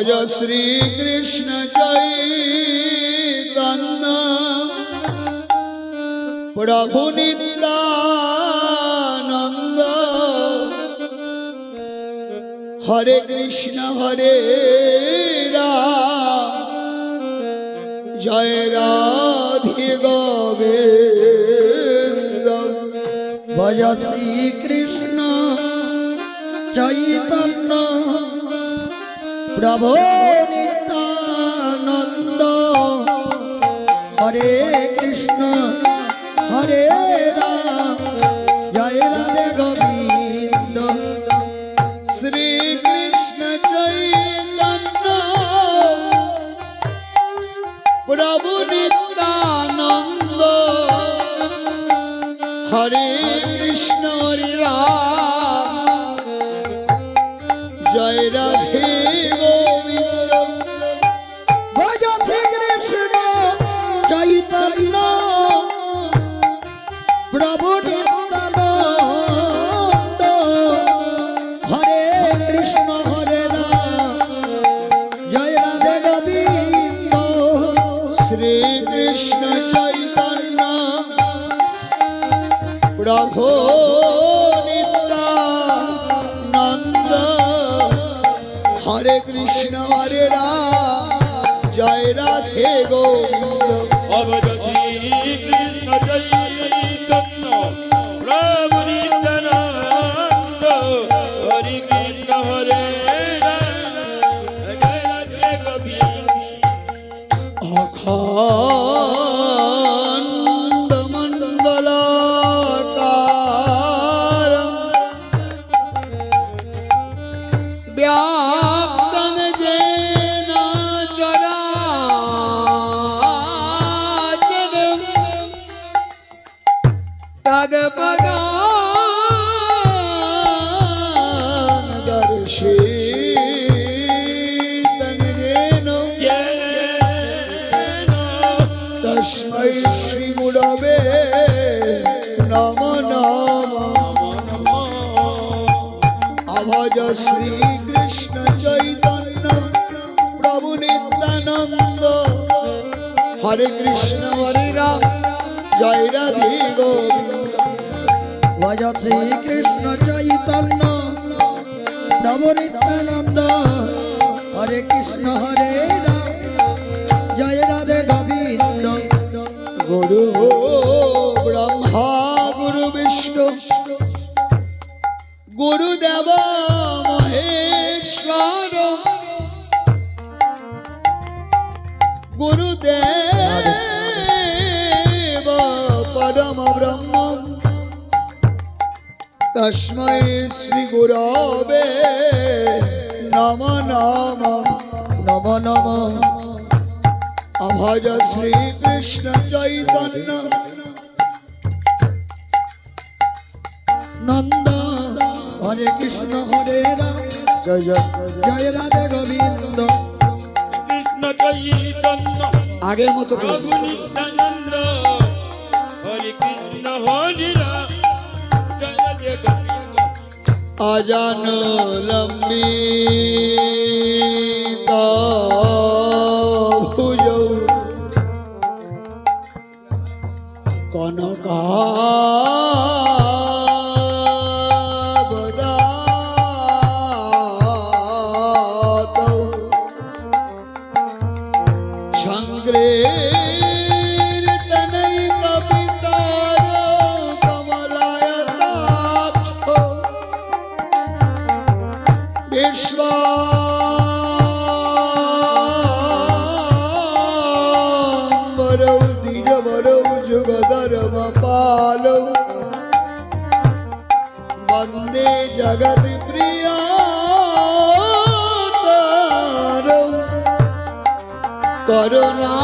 ভজ শ্রীকৃষ্ণ চৈতন্য। প্রভু নিত্যানন্দ। হরে কৃষ্ণ, হরে রাম। জয় রাধে গোবিন্দ। ভজ শ্রীকৃষ্ণ চৈতন্য। প্রভু নিত্যানন্দ। হরে কৃষ্ণ, হরে রাম, জয় রাধে গোবিন্দ। শ্রীকৃষ্ণ চৈতন্য। প্রভু নিত্যানন্দ। হরে কৃষ্ণ হরে রাম। জয় রাধে কৃষ্ণ চৈতন্য। প্রভু নিত্যানন্দ। হরে কৃষ্ণ হরে রাম। জয় রাধে গোবিন্দ। তস্मै শ্রীগুরবে নম নম আভজ শ্রীকৃষ্ণ চৈতন্য প্রভু নিত্যানন্দ হরে কৃষ্ণ হরে রাম জয় রাধে গোবিন্দ ভজ শ্রীকৃষ্ণ চৈতন্য। হরে কৃষ্ণ হরে গুরু বিষ্ণু। গুরুদেব গুরুদেব পরম ব্রহ্ম। তস্मै শ্রী গুরবে। নম নম নম নম। অভজ শ্রীকৃষ্ণ চৈতন্য। নন্দ হরে কৃষ্ণ হরে রাম। জয় জয় জয় রাধে গোবিন্দ। কৃষ্ণ চৈতন্য। আগের মতো ਆਜਨ ਲੰਮੀ। বন্দে জগৎ প্রিয়া করুণা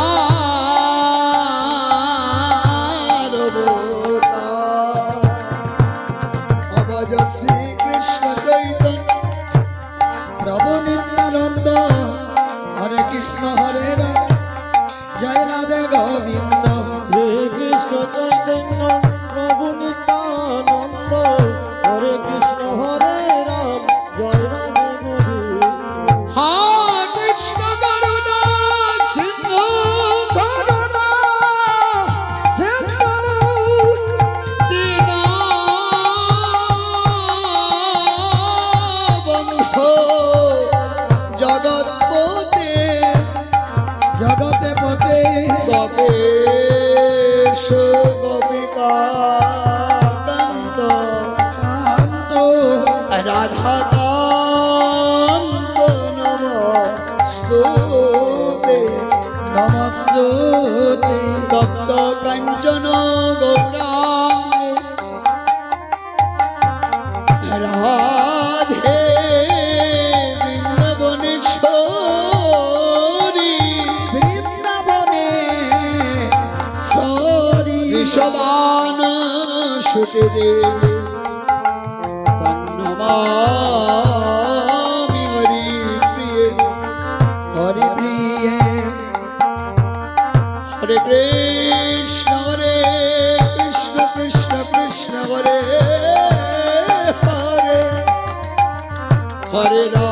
অবজ তপ্ত কাঞ্চন গৌরাঙ্গ। রাধে বৃন্দাবনেশ্বরী বৃন্দাবনে সরি। সবান সুখদেবী হরে রাম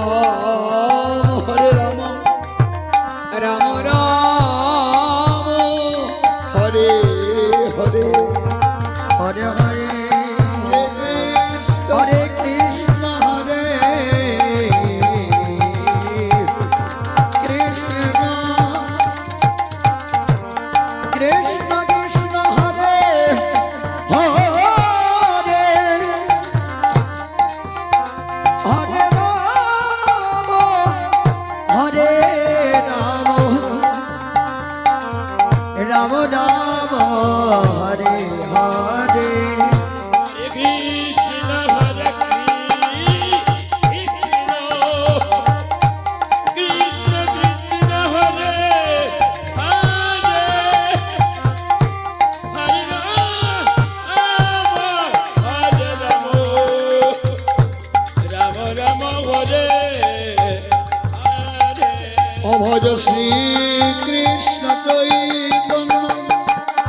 চৈতন্য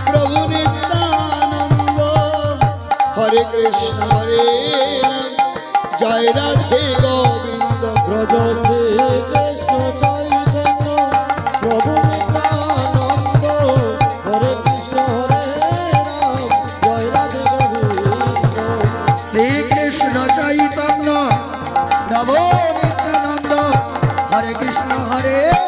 প্রভু নিত্যানন্দ। হরে কৃষ্ণ, হরে জয় রাধে গোবিন্দ, ব্রজ শ্রী কৃষ্ণ চৈতন্য। প্রভু নিত্যানন্দ, হরে কৃষ্ণ, হরে রাম জয় রাধে গোবিন্দ। শ্রী কৃষ্ণ চৈতন্য নব নিত্যানন্দ। হরে কৃষ্ণ, হরে